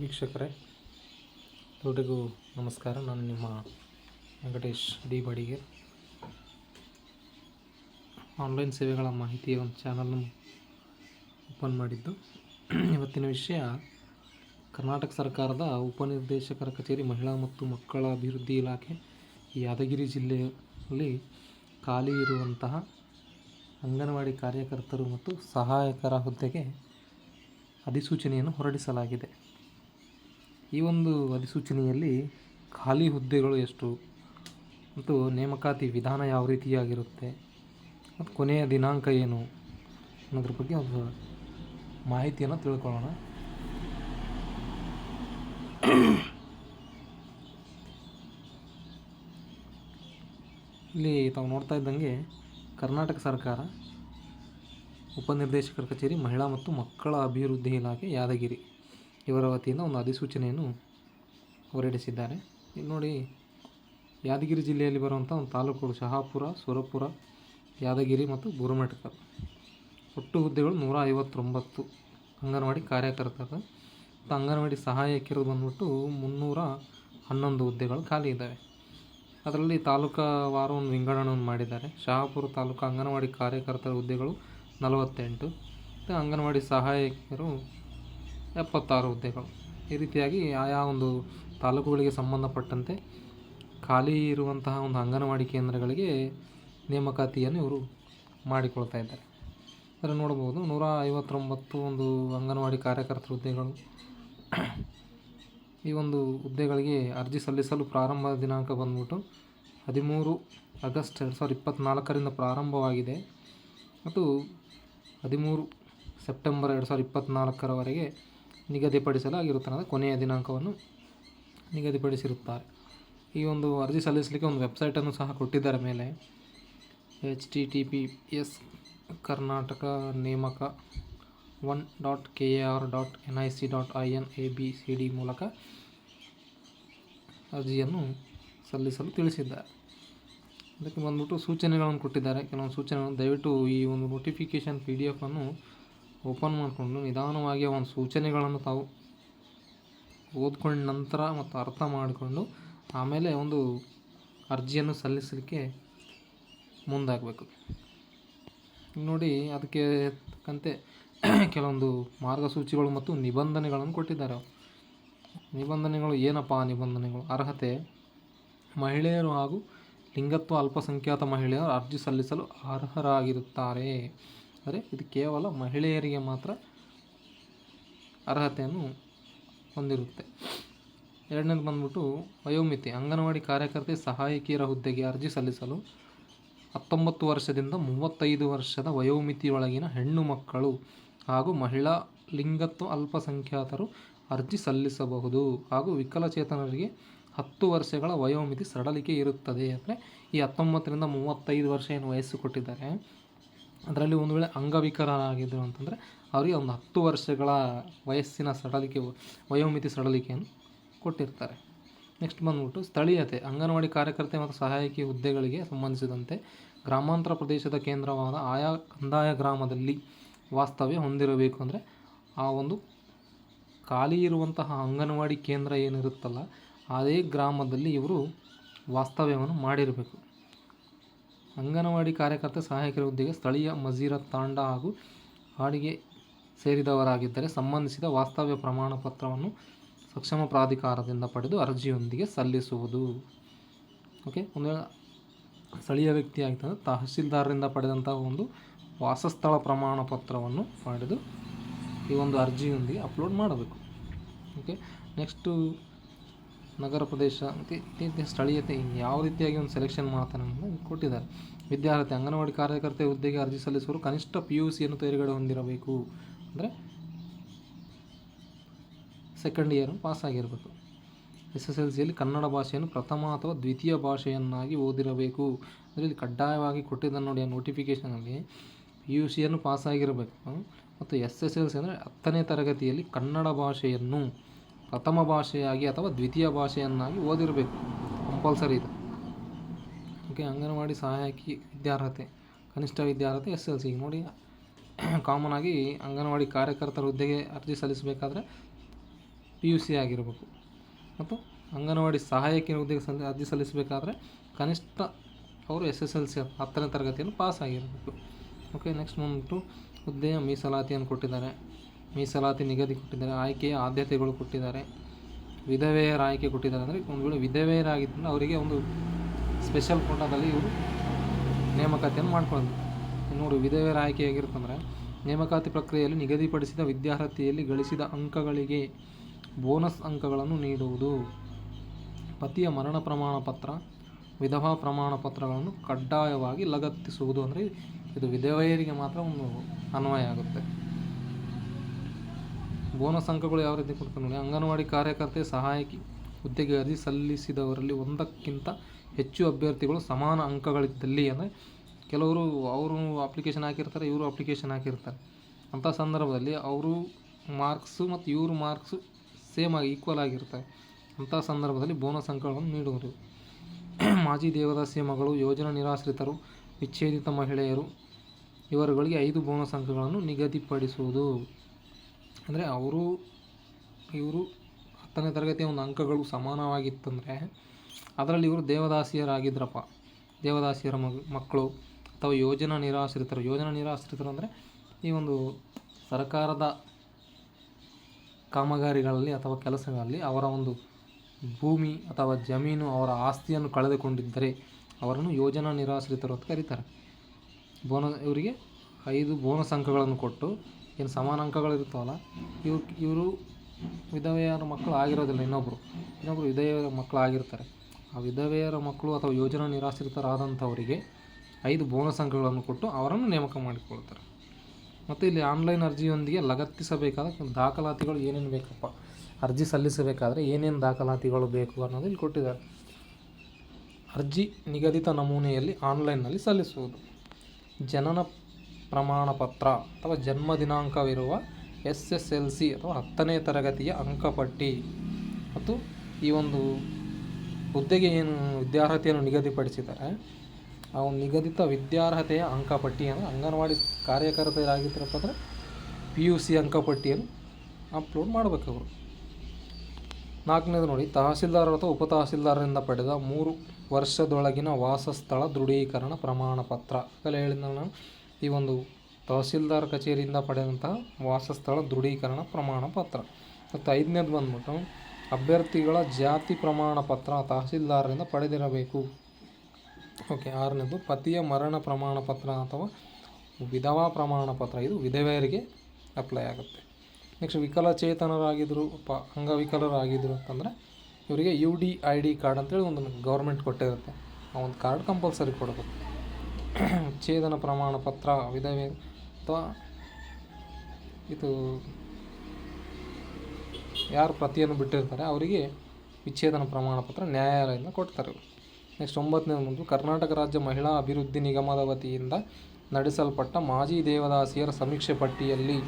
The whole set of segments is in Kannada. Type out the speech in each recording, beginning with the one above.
ವೀಕ್ಷಕರೇ ಎಲ್ರಿಗೂ ನಮಸ್ಕಾರ. ನಾನು ನಿಮ್ಮ ವೆಂಕಟೇಶ್ ಡಿ. ಬಡಿಗೆ. ಆನ್ಲೈನ್ ಸೇವೆಗಳ ಮಾಹಿತಿಯ ಒಂದು ಚಾನಲನ್ನು ಓಪನ್ ಮಾಡಿದ್ದು. ಇವತ್ತಿನ ವಿಷಯ, ಕರ್ನಾಟಕ ಸರ್ಕಾರದ ಉಪನಿರ್ದೇಶಕರ ಕಚೇರಿ ಮಹಿಳಾ ಮತ್ತು ಮಕ್ಕಳ ಅಭಿವೃದ್ಧಿ ಇಲಾಖೆ ಯಾದಗಿರಿ ಜಿಲ್ಲೆಯಲ್ಲಿ ಖಾಲಿ ಇರುವಂತಹ ಅಂಗನವಾಡಿ ಕಾರ್ಯಕರ್ತರು ಮತ್ತು ಸಹಾಯಕರ ಹುದ್ದೆಗೆ ಅಧಿಸೂಚನೆಯನ್ನು ಹೊರಡಿಸಲಾಗಿದೆ. ಈ ಒಂದು ಅಧಿಸೂಚನೆಯಲ್ಲಿ ಖಾಲಿ ಹುದ್ದೆಗಳು ಎಷ್ಟು? ಮತ್ತು ನೇಮಕಾತಿ ವಿಧಾನ ಯಾವ ರೀತಿಯಾಗಿರುತ್ತೆ? ಮತ್ತು ಕೊನೆಯ ದಿನಾಂಕ ಏನು? ಅನ್ನೋದ್ರ ಬಗ್ಗೆ ಒಂದು ಮಾಹಿತಿಯನ್ನು ತಿಳ್ಕೊಳ್ಳೋಣ. ಇಲ್ಲಿ ತಾವು ನೋಡ್ತಾ ಇದ್ದಂಗೆ ಕರ್ನಾಟಕ ಸರ್ಕಾರ, ಉಪನಿರ್ದೇಶಕರ ಕಚೇರಿ, ಮಹಿಳಾ ಮತ್ತು ಮಕ್ಕಳ ಅಭಿವೃದ್ಧಿ ಇಲಾಖೆ ಯಾದಗಿರಿ. ಇವರ ವತಿಯಿಂದ ಒಂದು ಅಧಿಸೂಚನೆಯನ್ನು ಹೊರಡಿಸಿದ್ದಾರೆ. ಇಲ್ಲಿ ನೋಡಿ, ಯಾದಗಿರಿ ಜಿಲ್ಲೆಯಲ್ಲಿ ಬರುವಂಥ ಒಂದು ತಾಲೂಕುಗಳು ಶಹಾಪುರ, ಸುರಪುರ, ಯಾದಗಿರಿ ಮತ್ತು ಗುರುಮಠಕ ಒಟ್ಟು ಹುದ್ದೆಗಳು ನೂರ ಐವತ್ತೊಂಬತ್ತು ಅಂಗನವಾಡಿ ಕಾರ್ಯಕರ್ತರ ಮತ್ತು ಅಂಗನವಾಡಿ ಸಹಾಯಕಿಯರು ಬಂದ್ಬಿಟ್ಟು ಮುನ್ನೂರ ಹನ್ನೊಂದು ಹುದ್ದೆಗಳು ಖಾಲಿ ಇದ್ದಾವೆ. ಅದರಲ್ಲಿ ತಾಲೂಕವಾರು ಒಂದು ವಿಂಗಡಣೆಯನ್ನು ಮಾಡಿದ್ದಾರೆ. ಶಹಾಪುರ ತಾಲೂಕು ಅಂಗನವಾಡಿ ಕಾರ್ಯಕರ್ತರ ಹುದ್ದೆಗಳು ನಲವತ್ತೆಂಟು. ಮತ್ತು ಅಂಗನವಾಡಿ ಸಹಾಯಕಿಯರು ಎಪ್ಪತ್ತಾರು ಹುದ್ದೆಗಳು ಈ ರೀತಿಯಾಗಿ ಆಯಾ ಒಂದು ತಾಲೂಕುಗಳಿಗೆ ಸಂಬಂಧಪಟ್ಟಂತೆ ಖಾಲಿ ಇರುವಂತಹ ಒಂದು ಅಂಗನವಾಡಿ ಕೇಂದ್ರಗಳಿಗೆ ನೇಮಕಾತಿಯನ್ನು ಇವರು ಮಾಡಿಕೊಳ್ತಾ ಇದ್ದಾರೆ. ಅದರ ನೋಡ್ಬೋದು. ನೂರ ಐವತ್ತೊಂಬತ್ತು ಒಂದು ಅಂಗನವಾಡಿ ಕಾರ್ಯಕರ್ತರ ಹುದ್ದೆಗಳು. ಈ ಒಂದು ಹುದ್ದೆಗಳಿಗೆ ಅರ್ಜಿ ಸಲ್ಲಿಸಲು ಪ್ರಾರಂಭ ದಿನಾಂಕ ಬಂದ್ಬಿಟ್ಟು ಹದಿಮೂರು ಆಗಸ್ಟ್ ಎರಡು ಸಾವಿರದ ಇಪ್ಪತ್ತ್ನಾಲ್ಕರಿಂದ ಪ್ರಾರಂಭವಾಗಿದೆ. ಮತ್ತು ಹದಿಮೂರು ಸೆಪ್ಟೆಂಬರ್ ಎರಡು ಸಾವಿರದ ಇಪ್ಪತ್ತ್ನಾಲ್ಕರವರೆಗೆ ನಿಗದಿಪಡಿಸಲಾಗಿರುತ್ತದೆ ಕೊನೆಯ ದಿನಾಂಕವನ್ನು ನಿಗದಿಪಡಿಸಿರುತ್ತಾರೆ. ಈ ಒಂದು ಅರ್ಜಿ ಸಲ್ಲಿಸಲಿಕ್ಕೆ ಒಂದು ವೆಬ್ಸೈಟನ್ನು ಸಹ ಕೊಟ್ಟಿದ್ದಾರೆ ಮೇಲೆ H T T P S Karnataka ನೇಮಕ one dot K A R dot N I C dot I N A B C D ಮೂಲಕ ಅರ್ಜಿಯನ್ನು ಸಲ್ಲಿಸಲು ತಿಳಿಸಿದ್ದಾರೆ. ಅದಕ್ಕೆ ಬಂದ್ಬಿಟ್ಟು ಸೂಚನೆಗಳನ್ನು ಕೊಟ್ಟಿದ್ದಾರೆ. ಕೆಲವೊಂದು ಸೂಚನೆಗಳನ್ನು ದಯವಿಟ್ಟು ಈ ಒಂದು ನೋಟಿಫಿಕೇಷನ್ ಪಿ ಡಿ ಎಫನ್ನು ಓಪನ್ ಮಾಡಿಕೊಂಡು ನಿಧಾನವಾಗಿ ಒಂದು ಸೂಚನೆಗಳನ್ನು ತಾವು ಓದ್ಕೊಂಡ ನಂತರ ಮತ್ತು ಅರ್ಥ ಮಾಡಿಕೊಂಡು ಆಮೇಲೆ ಒಂದು ಅರ್ಜಿಯನ್ನು ಸಲ್ಲಿಸಲಿಕ್ಕೆ ಮುಂದಾಗಬೇಕು. ನೋಡಿ, ಅದಕ್ಕೆ ತಕ್ಕಂತೆ ಕೆಲವೊಂದು ಮಾರ್ಗಸೂಚಿಗಳು ಮತ್ತು ನಿಬಂಧನೆಗಳನ್ನು ಕೊಟ್ಟಿದ್ದಾರೆ. ನಿಬಂಧನೆಗಳು ಏನಪ್ಪ ನಿಬಂಧನೆಗಳು? ಅರ್ಹತೆ? ಮಹಿಳೆಯರು ಹಾಗೂ ಲಿಂಗತ್ವ ಅಲ್ಪಸಂಖ್ಯಾತ ಮಹಿಳೆಯರು ಅರ್ಜಿ ಸಲ್ಲಿಸಲು ಅರ್ಹರಾಗಿರುತ್ತಾರೆ. ಅಂದರೆ ಇದು ಕೇವಲ ಮಹಿಳೆಯರಿಗೆ ಮಾತ್ರ ಅರ್ಹತೆಯನ್ನು ಹೊಂದಿರುತ್ತೆ. ಎರಡನೇದು ಬಂದ್ಬಿಟ್ಟು ವಯೋಮಿತಿ, ಅಂಗನವಾಡಿ ಕಾರ್ಯಕರ್ತೆ ಸಹಾಯಕಿಯರ ಹುದ್ದೆಗೆ ಅರ್ಜಿ ಸಲ್ಲಿಸಲು ಹತ್ತೊಂಬತ್ತು ವರ್ಷದಿಂದ ಮೂವತ್ತೈದು ವರ್ಷದ ವಯೋಮಿತಿಯೊಳಗಿನ ಹೆಣ್ಣು ಮಕ್ಕಳು ಹಾಗೂ ಮಹಿಳಾ ಲಿಂಗತ್ವ ಅಲ್ಪಸಂಖ್ಯಾತರು ಅರ್ಜಿ ಸಲ್ಲಿಸಬಹುದು ಹಾಗೂ ವಿಕಲಚೇತನರಿಗೆ ಹತ್ತು ವರ್ಷಗಳ ವಯೋಮಿತಿ ಸಡಲಿಕೆ ಇರುತ್ತದೆ. ಅಂದರೆ ಈ ಹತ್ತೊಂಬತ್ತರಿಂದ ಮೂವತ್ತೈದು ವರ್ಷ ಏನು ವಯಸ್ಸು ಕೊಟ್ಟಿದ್ದಾರೆ. ಅದರಲ್ಲಿ ಒಂದು ವೇಳೆ ಅಂಗವಿಕಲರಾಗಿದ್ದರು ಅಂತಂದರೆ ಅವರಿಗೆ ಒಂದು ಹತ್ತು ವರ್ಷಗಳ ವಯಸ್ಸಿನ ಸಡಲಿಕೆ, ವಯೋಮಿತಿ ಸಡಲಿಕೆಯನ್ನು ಕೊಟ್ಟಿರ್ತಾರೆ. ನೆಕ್ಸ್ಟ್ ಬಂದ್ಬಿಟ್ಟು ಸ್ಥಳೀಯತೆ, ಅಂಗನವಾಡಿ ಕಾರ್ಯಕರ್ತೆ ಮತ್ತು ಸಹಾಯಕಿ ಹುದ್ದೆಗಳಿಗೆ ಸಂಬಂಧಿಸಿದಂತೆ ಗ್ರಾಮಾಂತರ ಪ್ರದೇಶದ ಕೇಂದ್ರವಾದ ಆಯಾ ಕಂದಾಯ ಗ್ರಾಮದಲ್ಲಿ ವಾಸ್ತವ್ಯ ಹೊಂದಿರಬೇಕು ಅಂದರೆ ಆ ಒಂದು ಖಾಲಿ ಇರುವಂತಹ ಅಂಗನವಾಡಿ ಕೇಂದ್ರ ಏನಿರುತ್ತಲ್ಲ, ಅದೇ ಗ್ರಾಮದಲ್ಲಿ ಇವರು ವಾಸ್ತವ್ಯವನ್ನು ಮಾಡಿರಬೇಕು. ಅಂಗನವಾಡಿ ಕಾರ್ಯಕರ್ತೆ ಸಹಾಯಕರ ಹುದ್ದೆಗೆ ಸ್ಥಳೀಯ ಮಜೀರ ತಾಂಡ ಹಾಗೂ ಹಾಡಿಗೆ ಸೇರಿದವರಾಗಿದ್ದರೆ ಸಂಬಂಧಿಸಿದ ವಾಸ್ತವ್ಯ ಪ್ರಮಾಣ ಪತ್ರವನ್ನು ಸಕ್ಷಮ ಪ್ರಾಧಿಕಾರದಿಂದ ಪಡೆದು ಅರ್ಜಿಯೊಂದಿಗೆ ಸಲ್ಲಿಸುವುದು. ಓಕೆ, ಒಂದು ಸ್ಥಳೀಯ ವ್ಯಕ್ತಿ ಆಗಿತ್ತಂದರೆ ತಹಸೀಲ್ದಾರರಿಂದ ಪಡೆದಂತಹ ಒಂದು ವಾಸಸ್ಥಳ ಪ್ರಮಾಣ ಪತ್ರವನ್ನು ಪಡೆದು ಈ ಒಂದು ಅರ್ಜಿಯೊಂದಿಗೆ ಅಪ್ಲೋಡ್ ಮಾಡಬೇಕು. ಓಕೆ, ನೆಕ್ಸ್ಟು ನಗರ ಪ್ರದೇಶ ಮತ್ತು ಸ್ಥಳೀಯತೆ ಯಾವ ರೀತಿಯಾಗಿ ಒಂದು ಸೆಲೆಕ್ಷನ್ ಮಾಡ್ತಾನೆ ಕೊಟ್ಟಿದ್ದಾರೆ. ವಿದ್ಯಾರ್ಥಿ, ಅಂಗನವಾಡಿ ಕಾರ್ಯಕರ್ತೆ ಹುದ್ದೆಗೆ ಅರ್ಜಿ ಸಲ್ಲಿಸುವರು ಕನಿಷ್ಠ ಪಿ ಯು ಸಿಯನ್ನು ತೇರ್ಗಡೆ ಹೊಂದಿರಬೇಕು. ಅಂದರೆ ಸೆಕೆಂಡ್ ಇಯರ್ ಪಾಸ್ ಆಗಿರಬೇಕು. ಎಸ್ ಎಸ್ ಎಲ್ ಸಿಯಲ್ಲಿ ಕನ್ನಡ ಭಾಷೆಯನ್ನು ಪ್ರಥಮ ಅಥವಾ ದ್ವಿತೀಯ ಭಾಷೆಯನ್ನಾಗಿ ಓದಿರಬೇಕು. ಅಂದರೆ ಇಲ್ಲಿ ಕಡ್ಡಾಯವಾಗಿ ಕೊಟ್ಟಿದ್ದನ್ನು ನೋಡಿ ಆ ನೋಟಿಫಿಕೇಷನಲ್ಲಿ ಪಿ ಯು ಸಿಯನ್ನು ಪಾಸಾಗಿರಬೇಕು ಮತ್ತು ಎಸ್ ಎಸ್ ಎಲ್ ಸಿ ಅಂದರೆ ಹತ್ತನೇ ತರಗತಿಯಲ್ಲಿ ಕನ್ನಡ ಭಾಷೆಯನ್ನು ಪ್ರಥಮ ಭಾಷೆಯಾಗಿ ಅಥವಾ ದ್ವಿತೀಯ ಭಾಷೆಯನ್ನಾಗಿ ಓದಿರಬೇಕು. ಕಂಪಲ್ಸರಿ ಇದು. ಓಕೆ, ಅಂಗನವಾಡಿ ಸಹಾಯಕಿ ವಿದ್ಯಾರ್ಹತೆ, ಕನಿಷ್ಠ ವಿದ್ಯಾರ್ಹತೆ ಎಸ್ ಎಲ್ ಸಿ. ನೋಡಿ ಕಾಮನ್ ಆಗಿ ಅಂಗನವಾಡಿ ಕಾರ್ಯಕರ್ತರ ಹುದ್ದೆಗೆ ಅರ್ಜಿ ಸಲ್ಲಿಸಬೇಕಾದ್ರೆ ಪಿ ಯು ಸಿ ಆಗಿರಬೇಕು. ಮತ್ತು ಅಂಗನವಾಡಿ ಸಹಾಯಕಿ ಹುದ್ದೆಗೆ ಸಲ್ಲಿ, ಅರ್ಜಿ ಸಲ್ಲಿಸಬೇಕಾದ್ರೆ ಕನಿಷ್ಠ ಅವರು ಎಸ್ ಎಸ್ ಎಲ್ ಸಿ ಹತ್ತನೇ ತರಗತಿಯನ್ನು ಪಾಸ್ ಆಗಿರಬೇಕು. ಓಕೆ, ನೆಕ್ಸ್ಟ್ ಬಂದ್ಬಿಟ್ಟು ಹುದ್ದೆಯ ಮೀಸಲಾತಿಯನ್ನು ಕೊಟ್ಟಿದ್ದಾರೆ. ಮೀಸಲಾತಿ ನಿಗದಿ ಕೊಟ್ಟಿದ್ದಾರೆ ಆಯ್ಕೆಯ ಆದ್ಯತೆಗಳು ಕೊಟ್ಟಿದ್ದಾರೆ, ವಿಧವೆಯರ ಆಯ್ಕೆ ಕೊಟ್ಟಿದ್ದಾರೆ. ಅಂದರೆ ಒಂದು ವೇಳೆ ವಿಧವೆಯರಾಗಿದ್ದರೆ ಅವರಿಗೆ ಒಂದು ಸ್ಪೆಷಲ್ ಕೋಟಾದಲ್ಲಿ ಇವರು ನೇಮಕಾತಿಯನ್ನು ಮಾಡ್ಕೊಳ್ಬೇಕು ನೋಡಿ, ವಿಧವೆಯರ ಆಯ್ಕೆ ಹೇಗಿರುತ್ತಂದರೆ ನೇಮಕಾತಿ ಪ್ರಕ್ರಿಯೆಯಲ್ಲಿ ನಿಗದಿಪಡಿಸಿದ ವಿದ್ಯಾರ್ಥಿಯಲ್ಲಿ ಗಳಿಸಿದ ಅಂಕಗಳಿಗೆ ಬೋನಸ್ ಅಂಕಗಳನ್ನು ನೀಡುವುದು. ಪತಿಯ ಮರಣ ಪ್ರಮಾಣ ಪತ್ರ, ವಿಧವಾ ಪ್ರಮಾಣ ಪತ್ರಗಳನ್ನು ಕಡ್ಡಾಯವಾಗಿ ಲಗತ್ತಿಸುವುದು. ಅಂದರೆ ಇದು ವಿಧವೆಯರಿಗೆ ಮಾತ್ರ ಒಂದು ಅನ್ವಯ ಆಗುತ್ತೆ. ಬೋನಸ್ ಅಂಕಗಳು ಯಾವ ರೀತಿ ಕೊಡ್ತಾರೆ ನೋಡಿ, ಅಂಗನವಾಡಿ ಕಾರ್ಯಕರ್ತೆ ಸಹಾಯಕಿ ಹುದ್ದೆಗೆ ಅರ್ಜಿ ಸಲ್ಲಿಸಿದವರಲ್ಲಿ ಒಂದಕ್ಕಿಂತ ಹೆಚ್ಚು ಅಭ್ಯರ್ಥಿಗಳು ಸಮಾನ ಅಂಕಗಳಿದ್ದಲ್ಲಿ ಅಂದರೆ ಕೆಲವರು ಅವರು ಅಪ್ಲಿಕೇಶನ್ ಹಾಕಿರ್ತಾರೆ, ಇವರು ಅಪ್ಲಿಕೇಶನ್ ಹಾಕಿರ್ತಾರೆ. ಅಂಥ ಸಂದರ್ಭದಲ್ಲಿ ಅವರು ಮಾರ್ಕ್ಸು ಮತ್ತು ಇವರು ಮಾರ್ಕ್ಸು ಸೇಮ್ ಆಗಿ ಈಕ್ವಲ್ ಆಗಿರ್ತಾರೆ. ಅಂಥ ಸಂದರ್ಭದಲ್ಲಿ ಬೋನಸ್ ಅಂಕಗಳನ್ನು ನೀಡುವರು ಮಾಜಿ ದೇವದಾಸಿಯ ಮಗಳು, ಯೋಜನಾ ನಿರಾಶ್ರಿತರು, ವಿಚ್ಛೇದಿತ ಮಹಿಳೆಯರು, ಇವರುಗಳಿಗೆ ಐದು ಬೋನಸ್ ಅಂಕಗಳನ್ನು ನಿಗದಿಪಡಿಸುವುದು. ಅಂದರೆ ಅವರು, ಇವರು ಹತ್ತನೇ ತರಗತಿಯ ಒಂದು ಅಂಕಗಳು ಸಮಾನವಾಗಿತ್ತಂದರೆ ಅದರಲ್ಲಿ ಇವರು ದೇವದಾಸಿಯರಾಗಿದ್ದರಪ್ಪ ದೇವದಾಸಿಯರ ಮಗ, ಮಕ್ಕಳು ಅಥವಾ ಯೋಜನಾ ನಿರಾಶ್ರಿತರು. ಯೋಜನಾ ನಿರಾಶ್ರಿತರು ಅಂದರೆ ಈ ಒಂದು ಸರ್ಕಾರದ ಕಾಮಗಾರಿಗಳಲ್ಲಿ ಅಥವಾ ಕೆಲಸಗಳಲ್ಲಿ ಅವರ ಒಂದು ಭೂಮಿ ಅಥವಾ ಜಮೀನು, ಅವರ ಆಸ್ತಿಯನ್ನು ಕಳೆದುಕೊಂಡಿದ್ದರೆ ಅವರನ್ನು ಯೋಜನಾ ನಿರಾಶ್ರಿತರು ಅಂತ ಕರೀತಾರೆ. ಬೋನಸ್, ಇವರಿಗೆ ಐದು ಬೋನಸ್ ಅಂಕಗಳನ್ನು ಕೊಟ್ಟು ಏನು ಸಮಾನ ಅಂಕಗಳಿರ್ತಾವಲ್ಲ ಇವ್ರು ಇವರು ವಿಧವೆಯರ ಮಕ್ಕಳು ಆಗಿರೋದಿಲ್ಲ ಇನ್ನೊಬ್ಬರು ಇನ್ನೊಬ್ಬರು ವಿಧವೆಯರ ಮಕ್ಕಳು ಆಗಿರ್ತಾರೆ. ಆ ವಿಧವೆಯರ ಮಕ್ಕಳು ಅಥವಾ ಯೋಜನಾ ನಿರಾಶ್ರಿತರಾದಂಥವರಿಗೆ ಐದು ಬೋನಸ್ ಅಂಕಗಳನ್ನು ಕೊಟ್ಟು ಅವರನ್ನು ನೇಮಕ ಮಾಡಿಕೊಳ್ತಾರೆ ಮತ್ತು ಇಲ್ಲಿ ಆನ್ಲೈನ್ ಅರ್ಜಿಯೊಂದಿಗೆ ಲಗತ್ತಿಸಬೇಕಾದ ದಾಖಲಾತಿಗಳು ಏನೇನು ಬೇಕಪ್ಪ? ಅರ್ಜಿ ಸಲ್ಲಿಸಬೇಕಾದ್ರೆ ಏನೇನು ದಾಖಲಾತಿಗಳು ಬೇಕು ಅನ್ನೋದು ಇಲ್ಲಿ ಕೊಟ್ಟಿದ್ದಾರೆ. ಅರ್ಜಿ ನಿಗದಿತ ನಮೂನೆಯಲ್ಲಿ ಆನ್ಲೈನ್ನಲ್ಲಿ ಸಲ್ಲಿಸುವುದು. ಜನನ ಪ್ರಮಾಣ ಪತ್ರ ಅಥವಾ ಜನ್ಮ ದಿನಾಂಕವಿರುವ ಎಸ್ ಎಸ್ ಎಲ್ ಸಿ ಅಥವಾ ಹತ್ತನೇ ತರಗತಿಯ ಅಂಕಪಟ್ಟಿ. ಮತ್ತು ಈ ಒಂದು ಹುದ್ದೆಗೆ ಏನು ವಿದ್ಯಾರ್ಹತೆಯನ್ನು ನಿಗದಿಪಡಿಸಿದ್ದಾರೆ ಆ ಒಂದು ನಿಗದಿತ ವಿದ್ಯಾರ್ಹತೆಯ ಅಂಕಪಟ್ಟಿ ಅಂದರೆ ಅಂಗನವಾಡಿ ಕಾರ್ಯಕರ್ತರಾಗಿದ್ದರಪ್ಪ ಅಂದರೆ ಪಿ ಯು ಸಿ ಅಂಕಪಟ್ಟಿಯನ್ನು ಅಪ್ಲೋಡ್ ಮಾಡಬೇಕು ಅವರು. ನಾಲ್ಕನೇದು ನೋಡಿ ತಹಸೀಲ್ದಾರ್ ಅಥವಾ ಉಪತಹಸೀಲ್ದಾರರಿಂದ ಪಡೆದ ಮೂರು ವರ್ಷದೊಳಗಿನ ವಾಸಸ್ಥಳ ದೃಢೀಕರಣ ಪ್ರಮಾಣ ಪತ್ರ ಆಗಲೇ ಹೇಳಿದ ನಾನು. ಈ ಒಂದು ತಹಸೀಲ್ದಾರ್ ಕಚೇರಿಯಿಂದ ಪಡೆದಂತಹ ವಾಸಸ್ಥಳ ದೃಢೀಕರಣ ಪ್ರಮಾಣ ಪತ್ರ. ಮತ್ತು ಐದನೇದು ಬಂದ್ಬಿಟ್ಟು, ಅಭ್ಯರ್ಥಿಗಳ ಜಾತಿ ಪ್ರಮಾಣ ಪತ್ರ ತಹಸೀಲ್ದಾರರಿಂದ ಪಡೆದಿರಬೇಕು. ಓಕೆ, ಆರನೇದು, ಪತಿಯ ಮರಣ ಪ್ರಮಾಣ ಪತ್ರ ಅಥವಾ ವಿಧವಾ ಪ್ರಮಾಣ ಪತ್ರ. ಇದು ವಿಧವೆಯರಿಗೆ ಅಪ್ಲೈ ಆಗುತ್ತೆ. ನೆಕ್ಸ್ಟ್ ವಿಕಲಚೇತನರಾಗಿದ್ದರು ಪ ಅಂಗವಿಕಲರಾಗಿದ್ದರು ಅಂತಂದರೆ, ಇವರಿಗೆ U D I D card ಅಂತೇಳಿ ಒಂದು ಗೌರ್ಮೆಂಟ್ ಕೊಟ್ಟಿರುತ್ತೆ. ಆ ಒಂದು ಕಾರ್ಡ್ ಕಂಪಲ್ಸರಿ ಕೊಡಬೇಕು. ಛೇದನ ಪ್ರಮಾಣ ಪತ್ರ ವಿಧವೆ ಅಥವಾ ಇದು ಯಾರು ಪ್ರತಿಯನ್ನು ಬಿಟ್ಟಿರ್ತಾರೆ ಅವರಿಗೆ ವಿಚ್ಛೇದನ ಪ್ರಮಾಣ ಪತ್ರ ನ್ಯಾಯಾಲಯದಿಂದ ಕೊಡ್ತಾರೆ ನೆಕ್ಸ್ಟ್ ಒಂಬತ್ತನೇ ಒಂದು, ಕರ್ನಾಟಕ ರಾಜ್ಯ ಮಹಿಳಾ ಅಭಿವೃದ್ಧಿ ನಿಗಮದ ವತಿಯಿಂದ ನಡೆಸಲ್ಪಟ್ಟ ಮಾಜಿ ದೇವದಾಸಿಯರ ಸಮೀಕ್ಷೆ ಪಟ್ಟಿಯಲ್ಲಿ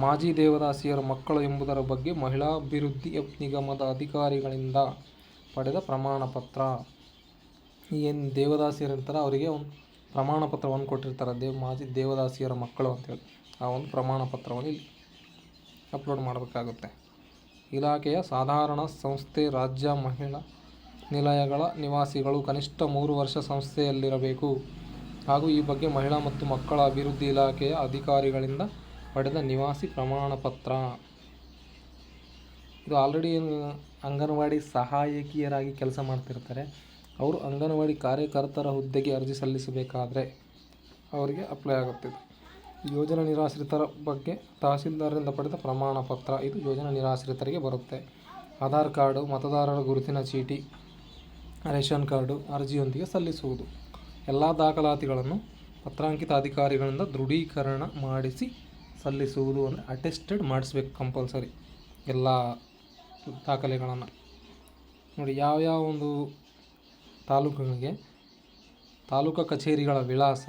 ಮಾಜಿ ದೇವದಾಸಿಯರ ಮಕ್ಕಳು ಎಂಬುದರ ಬಗ್ಗೆ ಮಹಿಳಾ ಅಭಿವೃದ್ಧಿ ನಿಗಮದ ಅಧಿಕಾರಿಗಳಿಂದ ಪಡೆದ ಪ್ರಮಾಣ ಪತ್ರ. ಏನು ದೇವದಾಸಿಯರು ಇರ್ತಾರೆ ಅವರಿಗೆ ಒಂದು ಪ್ರಮಾಣ ಪತ್ರವನ್ನು ಕೊಟ್ಟಿರ್ತಾರೆ. ದೇವ್ ಮಾಜಿ ದೇವದಾಸಿಯರ ಮಕ್ಕಳು ಅಂತೇಳಿ. ಆ ಒಂದು ಪ್ರಮಾಣ ಪತ್ರವನ್ನು ಇಲ್ಲಿ ಅಪ್ಲೋಡ್ ಮಾಡಬೇಕಾಗುತ್ತೆ. ಇಲಾಖೆಯ ಸಾಧಾರಣ ಸಂಸ್ಥೆ, ರಾಜ್ಯ ಮಹಿಳಾ ನಿಲಯಗಳ ನಿವಾಸಿಗಳು ಕನಿಷ್ಠ ಮೂರು ವರ್ಷ ಸಂಸ್ಥೆಯಲ್ಲಿರಬೇಕು. ಹಾಗೂ ಈ ಬಗ್ಗೆ ಮಹಿಳಾ ಮತ್ತು ಮಕ್ಕಳ ಅಭಿವೃದ್ಧಿ ಇಲಾಖೆಯ ಅಧಿಕಾರಿಗಳಿಂದ ಪಡೆದ ನಿವಾಸಿ ಪ್ರಮಾಣ ಪತ್ರ ಇದು ಆಲ್ರೆಡಿ ಅಂಗನವಾಡಿ ಸಹಾಯಕಿಯರಾಗಿ ಕೆಲಸ ಮಾಡ್ತಿರ್ತಾರೆ. ಅವರು ಅಂಗನವಾಡಿ ಕಾರ್ಯಕರ್ತರ ಹುದ್ದೆಗೆ ಅರ್ಜಿ ಸಲ್ಲಿಸಬೇಕಾದರೆ ಅವರಿಗೆ ಅಪ್ಲೈ ಆಗುತ್ತಿದೆ. ಯೋಜನಾ ನಿರಾಶ್ರಿತರ ಬಗ್ಗೆ ತಹಸೀಲ್ದಾರರಿಂದ ಪಡೆದ ಪ್ರಮಾಣ ಪತ್ರ. ಇದು ಯೋಜನಾ ನಿರಾಶ್ರಿತರಿಗೆ ಬರುತ್ತೆ. ಆಧಾರ್ ಕಾರ್ಡು, ಮತದಾರರ ಗುರುತಿನ ಚೀಟಿ, ರೇಷನ್ ಕಾರ್ಡು ಅರ್ಜಿಯೊಂದಿಗೆ ಸಲ್ಲಿಸುವುದು. ಎಲ್ಲ ದಾಖಲಾತಿಗಳನ್ನು ಪತ್ರಾಂಕಿತ ಅಧಿಕಾರಿಗಳಿಂದ ದೃಢೀಕರಣ ಮಾಡಿಸಿ ಸಲ್ಲಿಸುವುದು ಅಂದರೆ ಅಟೆಸ್ಟೆಡ್ ಮಾಡಿಸ್ಬೇಕು ಕಂಪಲ್ಸರಿ ಎಲ್ಲ ದಾಖಲೆಗಳನ್ನು. ನೋಡಿ, ಯಾವ್ಯಾವ ಒಂದು ತಾಲೂಕುಗಳಿಗೆ ತಾಲೂಕು ಕಚೇರಿಗಳ ವಿಳಾಸ,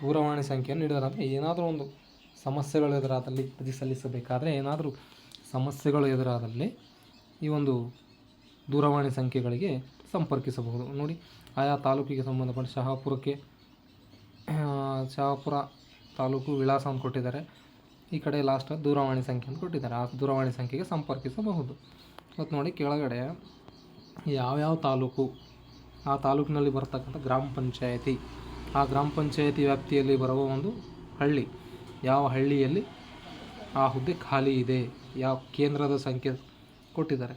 ದೂರವಾಣಿ ಸಂಖ್ಯೆಯನ್ನು ನೀಡಿದ್ದಾರೆ ಅಂದರೆ ಏನಾದರೂ ಒಂದು ಸಮಸ್ಯೆಗಳು ಎದುರಾದಲ್ಲಿ ಅರ್ಜಿ ಸಲ್ಲಿಸಬೇಕಾದರೆ ಏನಾದರೂ ಸಮಸ್ಯೆಗಳು ಎದುರಾದಲ್ಲಿ ಈ ಒಂದು ದೂರವಾಣಿ ಸಂಖ್ಯೆಗಳಿಗೆ ಸಂಪರ್ಕಿಸಬಹುದು. ನೋಡಿ, ಆಯಾ ತಾಲೂಕಿಗೆ ಸಂಬಂಧಪಟ್ಟ ಶಹಾಪುರಕ್ಕೆ ಶಹಾಪುರ ತಾಲೂಕು ವಿಳಾಸವನ್ನು ಕೊಟ್ಟಿದ್ದಾರೆ. ಈ ಕಡೆ ಲಾಸ್ಟ್ ದೂರವಾಣಿ ಸಂಖ್ಯೆ ಅಂತ ಕೊಟ್ಟಿದ್ದಾರೆ. ಆ ದೂರವಾಣಿ ಸಂಖ್ಯೆಗೆ ಸಂಪರ್ಕಿಸಬಹುದು. ಇವತ್ತು ನೋಡಿ, ಕೆಳಗಡೆ ಯಾವ್ಯಾವ ತಾಲೂಕು ಆ ತಾಲೂಕಿನಲ್ಲಿ ಬರತಕ್ಕಂಥ ಗ್ರಾಮ ಪಂಚಾಯತಿ. ಆ ಗ್ರಾಮ ಪಂಚಾಯತಿ ವ್ಯಾಪ್ತಿಯಲ್ಲಿ ಬರುವ ಒಂದು ಹಳ್ಳಿ. ಯಾವ ಹಳ್ಳಿಯಲ್ಲಿ ಆ ಹುದ್ದೆ ಖಾಲಿ ಇದೆ? ಯಾವ ಕೇಂದ್ರದ ಸಂಖ್ಯೆ ಕೊಟ್ಟಿದ್ದಾರೆ?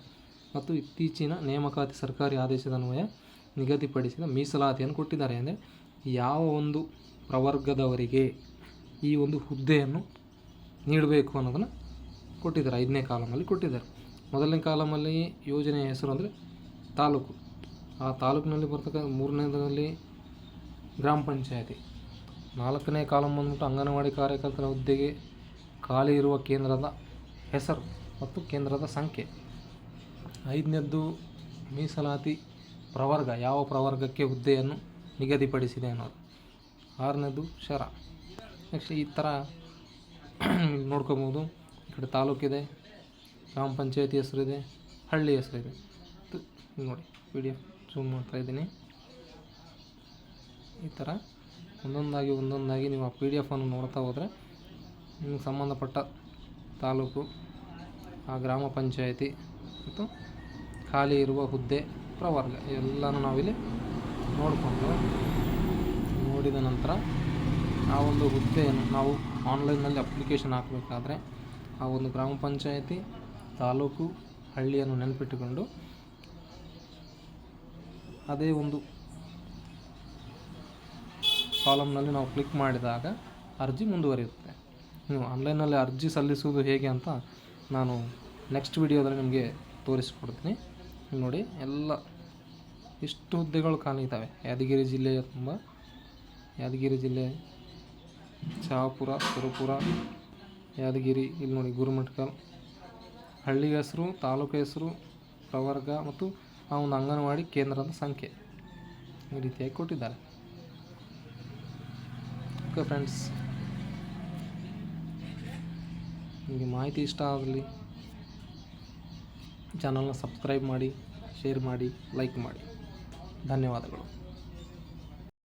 ಮತ್ತು ಇತ್ತೀಚಿನ ನೇಮಕಾತಿ ಸರ್ಕಾರಿ ಆದೇಶದ ಅನ್ವಯ ನಿಗದಿಪಡಿಸಿದ ಮೀಸಲಾತಿಯನ್ನು ಕೊಟ್ಟಿದ್ದಾರೆ. ಅಂದರೆ ಯಾವ ಒಂದು ಪ್ರವರ್ಗದವರಿಗೆ ಈ ಒಂದು ಹುದ್ದೆಯನ್ನು ನೀಡಬೇಕು ಅನ್ನೋದನ್ನು ಕೊಟ್ಟಿದ್ದಾರೆ. ಐದನೇ ಕಾಲಮಲ್ಲಿ ಕೊಟ್ಟಿದ್ದಾರೆ. ಮೊದಲನೇ ಕಾಲಮಲ್ಲಿ ಯೋಜನೆಯ ಹೆಸರು ಅಂದರೆ ತಾಲೂಕು. ಆ ತಾಲೂಕಿನಲ್ಲಿ ಬರ್ತಕ್ಕ ಮೂರನೇದರಲ್ಲಿ ಗ್ರಾಮ ಪಂಚಾಯತಿ. ನಾಲ್ಕನೇ ಕಾಲಮ್ ಬಂದ್ಬಿಟ್ಟು ಅಂಗನವಾಡಿ ಕಾರ್ಯಕರ್ತರ ಹುದ್ದೆಗೆ ಖಾಲಿ ಇರುವ ಕೇಂದ್ರದ ಹೆಸರು ಮತ್ತು ಕೇಂದ್ರದ ಸಂಖ್ಯೆ. ಐದನೇದ್ದು ಮೀಸಲಾತಿ ಪ್ರವರ್ಗ, ಯಾವ ಪ್ರವರ್ಗಕ್ಕೆ ಹುದ್ದೆಯನ್ನು ನಿಗದಿಪಡಿಸಿದೆ ಅನ್ನೋದು. ಆರನೇದು ಶರ. ನೆಕ್ಸ್ಟ್ ಈ ಥರ ನೋಡ್ಕೊಬೋದು. ಈ ಕಡೆ ತಾಲೂಕಿದೆ, ಗ್ರಾಮ ಪಂಚಾಯತಿ ಹೆಸರಿದೆ, ಹಳ್ಳಿ ಹೆಸರಿದೆ. ನೋಡಿ ಎಫ್. ಜೂಮ್ ಮಾಡ್ತಾ ಇದ್ದೀನಿ. ಈ ಥರ ಒಂದೊಂದಾಗಿ ಒಂದೊಂದಾಗಿ ನೀವು ಆ ಪಿ ಡಿ ಎಫನ್ನು ನೋಡ್ತಾ ಹೋದರೆ ನಿಮ್ಗೆ ಸಂಬಂಧಪಟ್ಟ ತಾಲೂಕು, ಆ ಗ್ರಾಮ ಪಂಚಾಯಿತಿ ಮತ್ತು ಖಾಲಿ ಇರುವ ಹುದ್ದೆ, ಪ್ರವರ್ಗ ಎಲ್ಲನೂ ನಾವಿಲ್ಲಿ ನೋಡಿಕೊಂಡು ನೋಡಿದ ನಂತರ ಆ ಒಂದು ಹುದ್ದೆಯನ್ನು ನಾವು ಆನ್ಲೈನ್ನಲ್ಲಿ ಅಪ್ಲಿಕೇಶನ್ ಹಾಕಬೇಕಾದ್ರೆ ಆ ಒಂದು ಗ್ರಾಮ ಪಂಚಾಯಿತಿ ತಾಲೂಕು ಹಳ್ಳಿಯನ್ನು ನೆನಪಿಟ್ಟುಕೊಂಡು ಅದೇ ಒಂದು ಕಾಲಮ್ನಲ್ಲಿ ನಾವು ಕ್ಲಿಕ್ ಮಾಡಿದಾಗ ಅರ್ಜಿ ಮುಂದುವರಿಯುತ್ತೆ. ನೀವು ಆನ್ಲೈನಲ್ಲಿ ಅರ್ಜಿ ಸಲ್ಲಿಸುವುದು ಹೇಗೆ ಅಂತ ನಾನು ನೆಕ್ಸ್ಟ್ ವಿಡಿಯೋದಲ್ಲಿ ನಿಮಗೆ ತೋರಿಸ್ಕೊಡ್ತೀನಿ. ನೋಡಿ, ಎಲ್ಲ ಇಷ್ಟು ಹುದ್ದೆಗಳು ಇದ್ದಾವೆ ಯಾದಗಿರಿ ಜಿಲ್ಲೆಯ ತುಂಬ. ಯಾದಗಿರಿ ಜಿಲ್ಲೆ ಶಹಾಪುರ ಸುರಪುರ, ಯಾದಗಿರಿ, ಇಲ್ಲಿ ನೋಡಿ ಗುರುಮಠಕಲ್ ಹಳ್ಳಿ ಹೆಸರು, ತಾಲೂಕು ಹೆಸರು, ಪ್ರವರ್ಗ ಮತ್ತು ಆ ಒಂದು ಅಂಗನವಾಡಿ ಕೇಂದ್ರದ ಸಂಖ್ಯೆ. ಈ ರೀತಿಯಾಗಿ ಕೊಟ್ಟಿದ್ದಾರೆ. ಓಕೆ ಫ್ರೆಂಡ್ಸ್ ನಿಮಗೆ ಮಾಹಿತಿ ಇಷ್ಟ ಆಗಲಿ ಚಾನಲ್ನ ಸಬ್ಸ್ಕ್ರೈಬ್ ಮಾಡಿ ಶೇರ್ ಮಾಡಿ ಲೈಕ್ ಮಾಡಿ. ಧನ್ಯವಾದಗಳು.